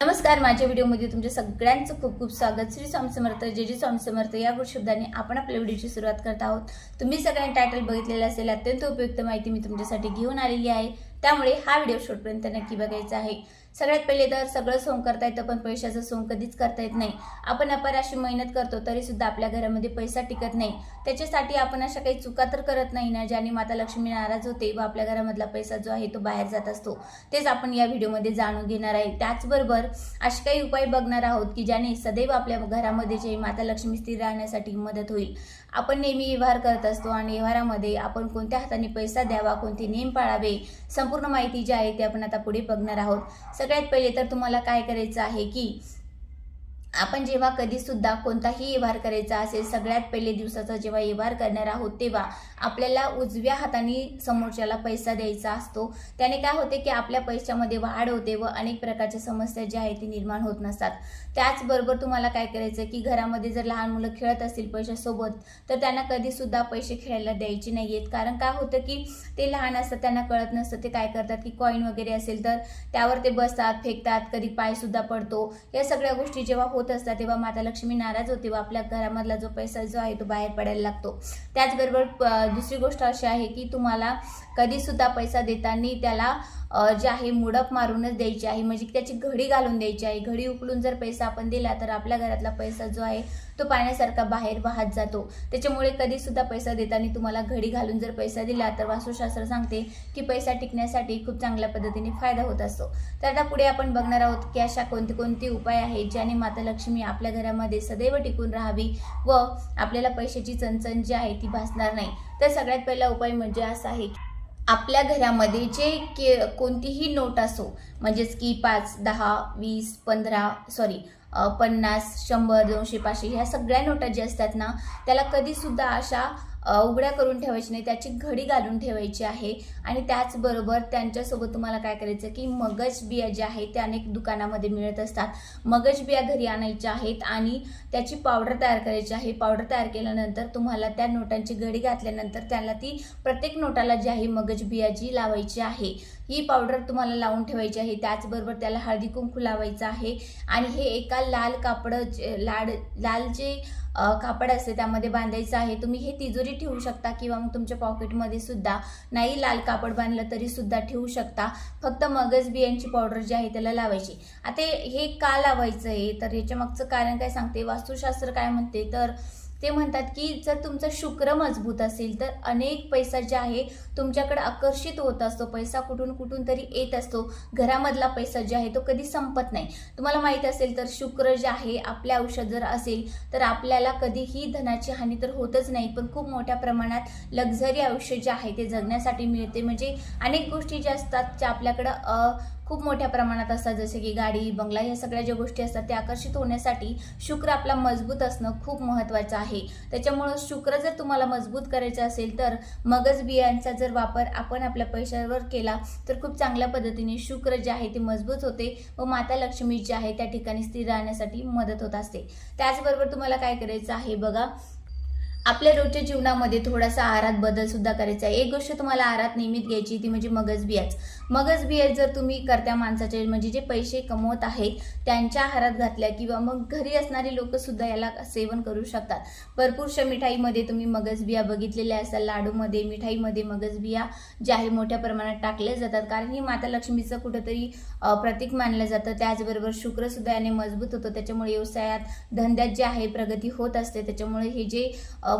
नमस्कार माझ्या व्हिडिओमध्ये तुमच्या सगळ्यांचं खूप खूप स्वागत. श्री स्वामी समर्थ जे जे स्वामी समर्थ. या शब्दाने आपण आपल्या व्हिडिओची सुरुवात करत आहोत. तुम्ही सगळ्यांनी टायटल बघितलेलं असेल अत्यंत उपयुक्त माहिती मी तुमच्यासाठी घेऊन आलेली आहे. त्यामुळे हा व्हिडिओ शेवटपर्यंत नक्की बघायचा आहे. सगळ्यात पहिले तर सगळं सोंग करता येतं पण पैशाचं सोंग कधीच करता येत नाही. आपण अपार अशी मेहनत करतो तरी सुद्धा आपल्या घरामध्ये पैसा टिकत नाही. त्याच्यासाठी आपण अशा काही चुका तर करत नाही ना ज्याने माता लक्ष्मी नाराज होते व आपल्या घरामधला पैसा जो आहे तो बाहेर जात असतो. तेच आपण या व्हिडिओमध्ये जाणून घेणार आहे. त्याचबरोबर असे काही उपाय बघणार आहोत की ज्याने सदैव आपल्या घरामध्ये जे माता लक्ष्मी स्थिर राहण्यासाठी मदत होईल. आपण नेहमी व्यवहार करत असतो आणि व्यवहारामध्ये आपण कोणत्या हाताने पैसा द्यावा कोणते नियम पाळावे संपूर्ण माहिती जी आहे ती आपण आता पुढे बघणार आहोत. सगळ्यात पहिले तर तुम्हाला काय करायचं आहे की आपण जेव्हा कधीसुद्धा कोणताही व्यवहार करायचा असेल सगळ्यात पहिले दिवसाचा जेव्हा व्यवहार करणार आहोत तेव्हा आपल्याला उजव्या हाताने समोरच्याला पैसा द्यायचा असतो. त्याने काय होते की आपल्या पैशामध्ये वाढ होते व अनेक प्रकारच्या समस्या ज्या आहेत ती निर्माण होत नसतात. त्याचबरोबर तुम्हाला काय करायचं की घरामध्ये जर लहान मुलं खेळत असतील पैशासोबत तर त्यांना कधीसुद्धा पैसे खेळायला द्यायचे नाही आहेत कारण काय होतं की ते लहान असतात त्यांना कळत नसतं. ते काय करतात की कॉईन वगैरे असेल तर त्यावर ते बसतात फेकतात कधी पायसुद्धा पडतो. या सगळ्या गोष्टी जेव्हा होत असतात तेव्हा माता लक्ष्मी नाराज होते. व आपल्या घरामधला जो पैसा जो आहे तो बाहेर पडायला लागतो. त्याचबरोबर प- दुसरी गोष्ट अशी आहे की तुम्हाला कधीसुद्धा पैसा देताना त्याला जे आहे मुडप मारूनच द्यायची आहे. म्हणजे त्याची घडी घालून द्यायची आहे. घडी उकलून जर पैसा आपण दिला तर आपल्या घरातला पैसा जो आहे तो पाण्यासारखा बाहेर वाहत जातो. त्याच्यामुळे कधीसुद्धा पैसा देताना तुम्हाला घडी घालून जर पैसा दिला तर वास्तुशास्त्र सांगते की पैसा टिकण्यासाठी खूप चांगल्या पद्धतीने फायदा होत असतो. तर आता पुढे आपण बघणार आहोत की अशा कोणते कोणते उपाय आहेत ज्याने माता लक्ष्मी आपल्या घरामध्ये सदैव टिकून राहावी व आपल्याला पैशाची चणचण जी आहे ती भासणार नाही. तर सगळ्यात पहिला उपाय म्हणजे असा आहे की आपल्या घरामध्ये जे के कोणतीही नोट असो म्हणजेच की पाच दहा वीस पंधरा सॉरी पन्नास शंभर दोनशे पाचशे ह्या सगळ्या नोटा ज्या असतात ना त्याला कधीसुद्धा अशा उघड्या करून ठेवायची नाही त्याची घडी घालून ठेवायची आहे. आणि त्याचबरोबर त्यांच्यासोबत तुम्हाला काय करायचं की मगज बिया ज्या आहेत त्या अनेक दुकानामध्ये मिळत असतात. मगज बिया घरी आणायच्या आहेत आणि त्याची पावडर तयार करायची आहे. पावडर तयार केल्यानंतर तुम्हाला त्या नोटांची घडी घातल्यानंतर त्याला ती प्रत्येक नोटाला जी आहे मगज बिया जी लावायची आहे. ही पावडर तुम्हाला लावून ठेवायची आहे. त्याचबरोबर त्याला हळदी कुंकू लावायचं आहे. आणि हे एका लाल कापड लाड लाल जे कापड असते त्यामध्ये बांधायचं आहे. तुम्ही हे तिजोरी ठेवू शकता किंवा मग तुमच्या पॉकेटमध्ये सुद्धा. नाही लाल कापड बांधलं तरी सुद्धा ठेवू शकता. फक्त मगज बियांची पावडर जी आहे त्याला लावायची. आता हे का लावायचं आहे? तर याच्या मागचं कारण काय सांगते? वास्तुशास्त्र काय म्हणते? तर ते म्हणतात की जर तुमचं शुक्र मजबूत असेल तर अनेक पैसा जे आहे तुमच्याकडे आकर्षित होत असतो. पैसा कुठून कुठून तरी येत असतो. घरामधला पैसा जे आहे तो कधी संपत नाही. तुम्हाला माहीत असेल तर शुक्र जे आहे आपल्या आयुष्यात जर असेल तर आपल्याला कधीही धनाची हानी तर होतच नाही. पण खूप मोठ्या प्रमाणात लक्झरी आयुष्य जे आहे ते जगण्यासाठी मिळते. म्हणजे अनेक गोष्टी ज्या असतात ज्या आपल्याकडं खूप मोठ्या प्रमाणात असतात. जसे की गाडी बंगला ह्या सगळ्या ज्या गोष्टी असतात त्या आकर्षित होण्यासाठी शुक्र आपला मजबूत असणं खूप महत्त्वाचं आहे. त्याच्यामुळं शुक्र जर तुम्हाला मजबूत करायचं असेल तर मगज बियांचा जर वापर आपण आपल्या पैशावर केला तर खूप चांगल्या पद्धतीने शुक्र जे आहे ते मजबूत होते व माता लक्ष्मी जी आहे त्या ठिकाणी स्थिर राहण्यासाठी मदत होत असते. त्याचबरोबर तुम्हाला काय करायचं आहे बघा आपल्या रोजच्या जीवनामध्ये थोडासा आहारात बदल सुद्धा करायचा आहे. एक गोष्ट तुम्हाला आहारात नियमित घ्यायची ती म्हणजे मगज बियाच. मगज बियाच जर तुम्ही करत्या माणसाचे म्हणजे जे पैसे कमवत आहेत त्यांच्या आहारात घातल्या किंवा मग घरी असणारी लोक सुद्धा याला सेवन करू शकतात. भरपूरशा मिठाईमध्ये तुम्ही मगज बिया बघितलेल्या असतात लाडूमध्ये मिठाईमध्ये मगज बिया ज्या आहे मोठ्या प्रमाणात टाकल्या जातात. कारण ही माता लक्ष्मीचं कुठंतरी प्रतीक मानलं जातं. त्याचबरोबर शुक्र सुद्धा याने मजबूत होतं. त्याच्यामुळे व्यवसायात धंद्यात जे आहे प्रगती होत असते. त्याच्यामुळे हे जे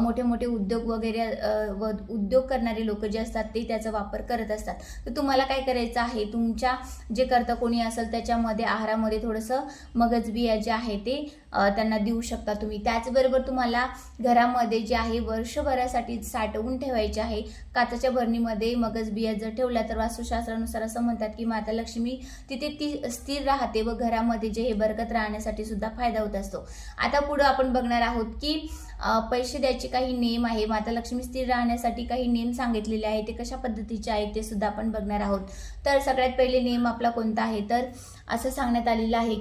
मोठे मोठे उद्योग वगैरे व उद्योग करणारे लोक जे असतात ते त्याचा वापर करत असतात. तर तुम्हाला काय करायचं आहे? तुमच्या जे करता कोणी असेल त्याच्यामध्ये आहारामध्ये थोडंसं मगज बिया जे आहे ते त्यांना देऊ शकता तुम्ही. त्याचबरोबर तुम्हाला घरामध्ये जे आहे वर्षभरासाठी साठवून ठेवायचे आहे. काचाच्या भरणीमध्ये मगज बिया जर ठेवल्या तर वास्तुशास्त्रानुसार असं म्हणतात की माता लक्ष्मी तिथे ती स्थिर राहते व घरामध्ये जे हे बरकत राहण्यासाठी सुद्धा फायदा होत असतो. आता पुढं आपण बघणार आहोत की पैसे द्यायचे काही नियम आहे. माता लक्ष्मी स्थिर राहण्यासाठी काही नियम सांगितलेले आहेत ते कशा पद्धतीचे आहेत ते सुद्धा आपण बघणार आहोत. तर सगळ्यात पहिले नियम आपला कोणता आहे? तर असं सांगण्यात आलेलं आहे.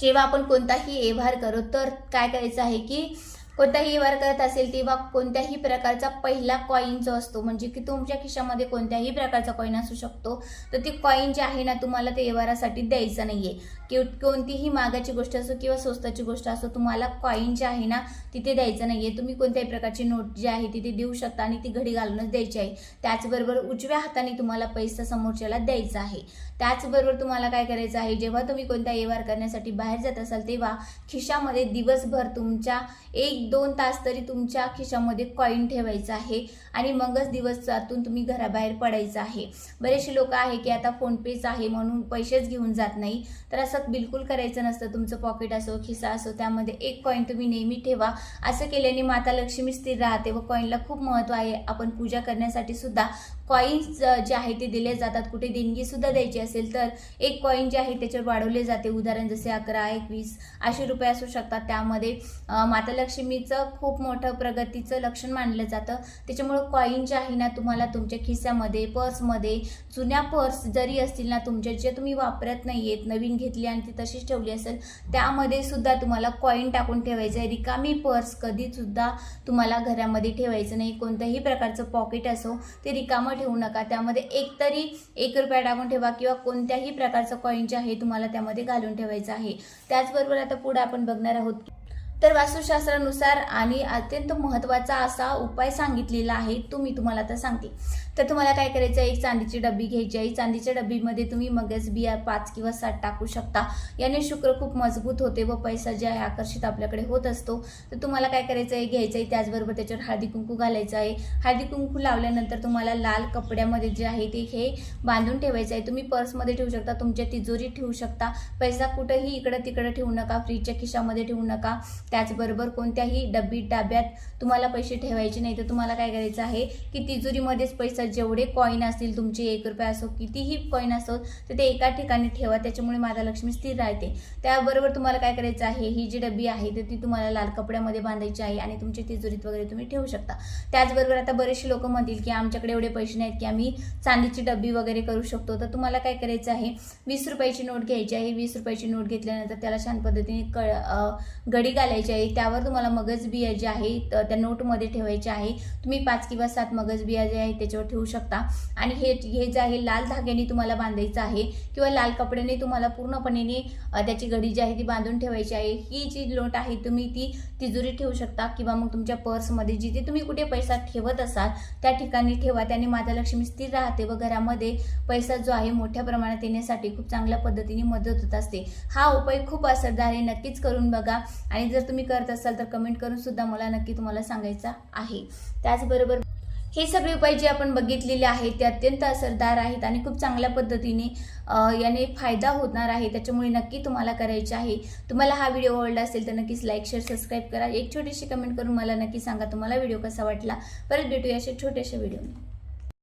जेव्हा आपण कोणताही व्यवहार करू तर काय करायचं आहे की कोणताही व्यवहार करत असेल तेव्हा कोणत्याही प्रकारचा पहिला कॉईन जो असतो म्हणजे की तुमच्या खिशामध्ये कोणत्याही प्रकारचा कॉईन असू शकतो तर ती कॉईन जी आहे ना तुम्हाला ते व्यवहारासाठी द्यायचं नाहीये. कि कोणतीही मागाची गोष्ट असो किंवा स्वस्ताची गोष्ट असो तुम्हाला कॉईन जे आहे ना तिथे द्यायचं नाही आहे तुम्ही कोणत्याही प्रकारची नोट जी आहे तिथे देऊ शकता आणि ती घडी घालूनच द्यायची आहे. त्याचबरोबर उजव्या हाताने तुम्हाला पैसा समोरच्याला द्यायचा आहे. त्याचबरोबर तुम्हाला काय करायचं आहे जेव्हा तुम्ही कोणता व्यवहार करण्यासाठी बाहेर जात असाल तेव्हा खिशामध्ये दिवसभर तुमच्या एक दोन तास तरी तुमच्या खिशामध्ये कॉईन ठेवायचं आहे आणि मगच दिवसातून तुम्ही घराबाहेर पडायचं आहे. बरेचसे लोक आहे की आता फोनपेच आहे म्हणून पैसेच घेऊन जात नाही. तर असं बिलकुल करायचं नसतं. तुमचं पॉकेट असो खिसा असो त्यामध्ये एक कॉईन तुम्ही नेहमी ठेवा. असं केल्याने माता लक्ष्मी स्थिर राहते व कॉईनला खूप महत्त्व आहे. आपण पूजा करण्यासाठी सुद्धा कॉईन्स जे आहे ते दिले जातात. कुठे देणगी सुद्धा द्यायची असेल तर एक कॉईन जे आहे त्याच्यावर वाढवले जाते. उदाहरण जसे अकरा एकवीस असे रुपये असू शकतात. त्यामध्ये माता लक्ष्मीचं खूप मोठं प्रगतीचं लक्षण मानलं जातं. त्याच्यामुळं कॉईन जे आहे ना तुम्हाला तुमच्या खिस्यामध्ये पर्समध्ये जुन्या पर्स जरी असतील ना तुमच्या जे तुम्ही वापरत नाही आहेत नवीन घेतली आणि ती तशीच ठेवली असेल त्यामध्ये सुद्धा तुम्हाला कॉईन टाकून ठेवायचं आहे. रिकामी पर्स कधीसुद्धा तुम्हाला घरामध्ये ठेवायचं नाही. कोणत्याही प्रकारचं पॉकेट असो ते रिकामं ठेवू नका. त्यामध्ये एक तरी एक रुपया टाकून ठेवा किंवा कोणत्याही प्रकारचं कॉईन जे आहे तुम्हाला त्यामध्ये घालून ठेवायचं आहे. त्याचबरोबर आता पुढे आपण बघणार आहोत तर वास्तुशास्त्रानुसार आणि अत्यंत महत्त्वाचा असा उपाय सांगितलेला आहे तो मी तुम्हाला आता सांगते. तर तुम्हाला काय करायचं आहे? एक चांदीची डब्बी घ्यायची आहे. चांदीच्या डब्बीमध्ये तुम्ही मगज बिया पाच किंवा सात टाकू शकता. याने शुक्र खूप मजबूत होते व पैसा जे आहे आकर्षित आपल्याकडे होत असतो. तर तुम्हाला काय करायचं आहे? घ्यायचं आहे. त्याचबरोबर त्याच्यावर हळदी कुंकू घालायचं आहे. हळदी कुंकू लावल्यानंतर तुम्हाला लाल कपड्यामध्ये जे आहे ते हे बांधून ठेवायचं आहे. तुम्ही पर्समध्ये ठेवू शकता तुमच्या तिजोरीत ठेवू शकता. पैसा कुठंही इकडं तिकडं ठेवू नका. फ्रीजच्या खिशामध्ये ठेवू नका. त्याचबरोबर कोणत्याही डब्बी डाब्यात तुम्हाला पैसे ठेवायचे नाही तर तुम्हाला काय करायचं आहे की तिजोरीमध्येच पैसा जेवढे कॉईन असतील तुमचे एक रुपये असो कितीही कॉईन असो तर ते एका ठिकाणी ठेवा. त्याच्यामुळे माता लक्ष्मी स्थिर राहते. त्याबरोबर तुम्हाला काय करायचं आहे ही जी डब्बी आहे तर ती तुम्हाला लाल कपड्यामध्ये बांधायची आहे आणि तुमची तिजोरीत वगैरे तुम्ही ठेवू शकता. त्याचबरोबर आता बरेचसे लोक म्हणतील की आमच्याकडे एवढे पैसे नाहीत की आम्ही चांदीची डब्बी वगैरे करू शकतो. तर तुम्हाला काय करायचं आहे वीस रुपयाची नोट घ्यायची आहे. वीस रुपयाची नोट घेतल्यानंतर त्याला छान पद्धतीने क गडी घालायची घालायची आहे त्यावर तुम्हाला मगज बिया जे आहे त्या नोटमध्ये ठेवायचे आहे. तुम्ही पाच किंवा सात मगज बिया जे आहे त्याच्यावर ठेवू शकता. आणि हे हे जे आहे लाल धाग्याने तुम्हाला बांधायचं आहे किंवा लाल कपड्याने तुम्हाला पूर्णपणे त्याची घडी जी आहे ती बांधून ठेवायची आहे. ही जी नोट आहे तुम्ही ती तिजोरीत ठेवू शकता किंवा मग तुमच्या पर्समध्ये जिथे तुम्ही कुठे पैसा ठेवत असाल त्या ठिकाणी ठेवा. त्याने माता लक्ष्मी स्थिर राहते व घरामध्ये पैसा जो आहे मोठ्या प्रमाणात येण्यासाठी खूप चांगल्या पद्धतीने मदत होत असते. हा उपाय खूप असरदार आहे नक्कीच करून बघा. आणि जर तुम्ही करत असाल तर कमेंट करून सुद्धा मला नक्की तुम्हाला सांगायचा आहे. त्याचबरोबर हे सगळे उपाय जे आपण बघितलेले आहेत ते अत्यंत असरदार आहेत आणि खूप चांगल्या पद्धतीने याने फायदा होणार आहे. त्याच्यामुळे नक्की तुम्हाला करायचे आहे. तुम्हाला हा व्हिडिओ आवडला असेल तर नक्कीच लाईक शेअर सबस्क्राईब करा. एक छोटीशी कमेंट करून मला नक्की सांगा तुम्हाला व्हिडिओ कसा वाटला. परत भेटूया अशा छोट्याशा व्हिडिओ